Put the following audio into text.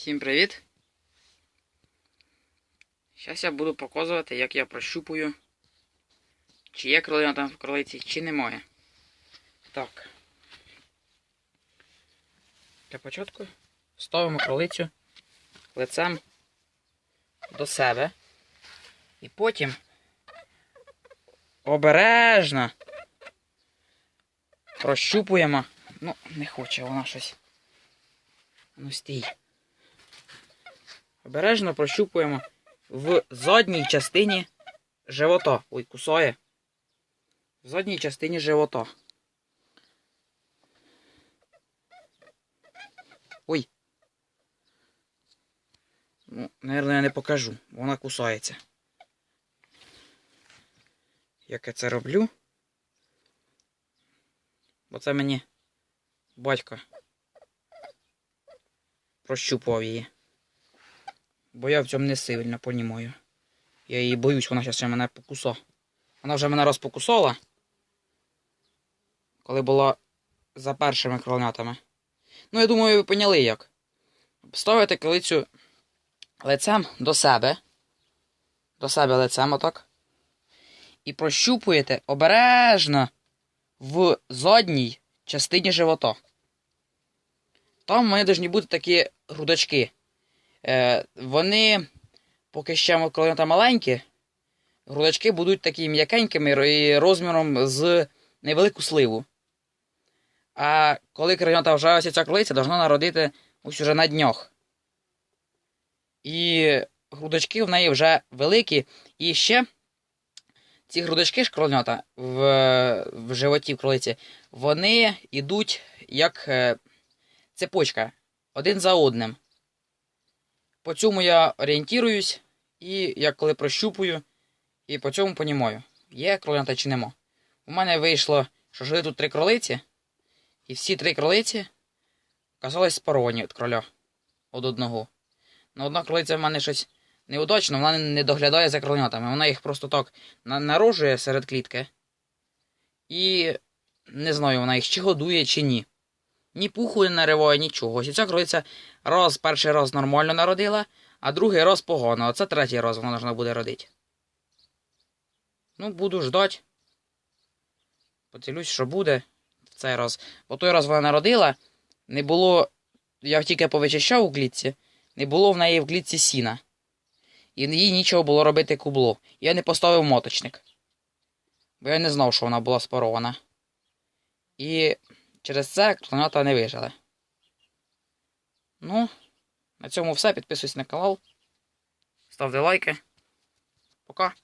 Всім привіт! Зараз я буду показувати, як я прощупую, чи є кролина там в кролиці, чи немає. Так. Для початку ставимо кролицю лицем до себе. І потім обережно прощупуємо. Ну, не хоче вона щось. Ну стій. Обережно прощупуємо в задній частині живота. Ой, кусає. В задній частині живота. Ой. Ну, наверное, я не покажу. Вона кусається. Як я це роблю? Бо це мені батько прощупував її. Бо я в цьому не сильно понімаю. Я її боюсь, вона зараз ще мене покуса. Вона вже мене раз покусала. Коли була за першими кроленятами. Ну, я думаю, ви поняли як. Ставите кролицю лицем до себе. До себе лицем отак. І прощупуєте обережно в задній частині живота. Там мене повинні бути такі грудочки. Е, вони, поки ще кролинята маленькі, грудочки будуть такі м'якенькими і розміром з невелику сливу. А коли кролинята вже ось ця кролиця, должна народити ось уже на днях. І грудочки в неї вже великі. І ще ці грудочки ж кролинята в, в животі в кролиці, вони йдуть як е, цепочка один за одним. По цьому я орієнтуюсь, і я коли прощупую, і по цьому понімаю, є кролята чи нема. У мене вийшло, що жили тут три кролиці, і всі три кролиці казались спаровані від кроля од одного. Ну, одна кролиця в мене щось неудачно, вона не доглядає за кроленятами. Вона їх просто так на- народжує серед клітки. І не знаю, вона їх чи годує, чи ні. Ні пуху не нариває, нічого. Ось ця кролиця раз перший раз нормально народила, а другий раз погано, а це третій раз вона должна буде родити. Ну, буду ждать. Поділюсь, що буде в цей раз. Бо той раз вона народила, не було. Я тільки повичищав у клітці, не було в неї в клітці сіна. І їй нічого було робити кубло. Я не поставив моточник. Бо я не знав, що вона була спарована. І через це клонята не вижили. Ну, на цьому все. Підписуйтесь на канал. Ставте лайки. Пока.